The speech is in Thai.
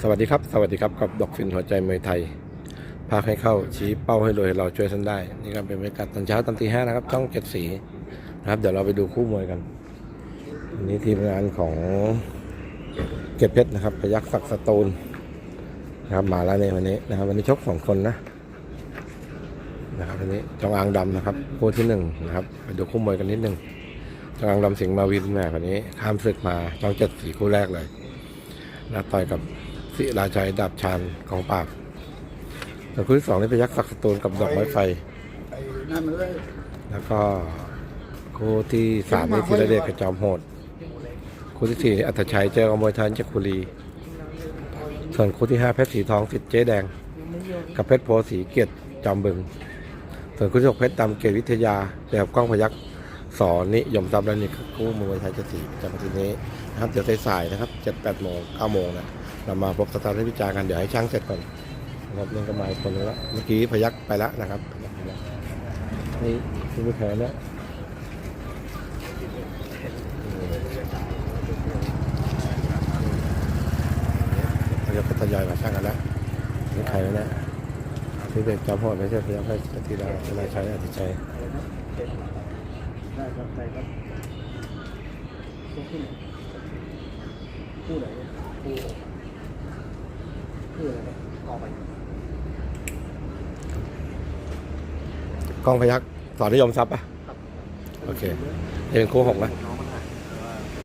สวัสดีครับ สวัสดีครับ กับดอกฟินหัวใจเมยไทย พาให้เข้าชี้เป้าให้รวยเราช่วยท่านได้ นี่ก็เป็นบรรยากาศตอนเช้าตอนตีห้านะครับ ช่องเจ็ดสีนะครับ เดี๋ยวเราไปดูคู่มวยกันวันนี้ทีมงานของเก็บเพชรนะครับพยักศักดิ์สตูลนะครับมาแล้วในวันนี้นะครับ วันนี้ชกสองคนนะนะครับวันนี้จองอางดำนะครับคู่ที่หนึ่งนะครับไปดูคู่มวยกันนิดหนึ่งจองอางดำสิงห์มาวินแม่คนนี้ข้ามศึกมาช่องเจ็ดสีคู่แรกเลย นะต่อยกับศิราชัยดาบชานของปาบแล้วคู่ที่สองนี่เป็นยักษ์ศักดิ์สตูลกับดอกไม้ไฟ ไอ้นั่นมันเลยแล้วก็คู่ที่สามนี่ธีรเดชกับจอมโหด คู่ที่สี่นี่อัตชัยเจอกับมวยไทยจักรุรี ส่วนคู่ที่ห้าเพชรสีทองสิทธิ์เจ๊แดง กับเพชรโพสีเกียรติจอมบึง ส่วนคู่ที่หกเพชรดำเกียรติวิทยาเจอกับกล้องพยักษ์ สอนนิยมทรัพย์และนี่คือคู่มวยไทยจะสีจำทีนี้นะครับเดี๋ยวสายๆนะครับเจ็ดแปดโมงเก้าโมงนะเรามาพบสตาร์ทวิจารณ์กันเดี๋ยวให้ช่างเสร็จก่อนนะครับนี่ก็มาอีกคนนึงแล้วเมื่อกี้พยักไปแล้วนะครับนี่คือมือแขนนะพยักษ์ก็ทยอยมาช่างกันแล้วนี่ใครวะเนี่ยที่เด็กจอมโหดไม่ใช่พยักษ์ให้ทีละทีละชัยอธิชัย ได้ครับได้ครับพูดขึ้นพูดอะไรเนี่ยพูดพูดอะไรเนี่ยออกไปกล้องพยักษ์สอนนิยมทรัพย์ป่ะ โอเค เป็นคู่หกนะ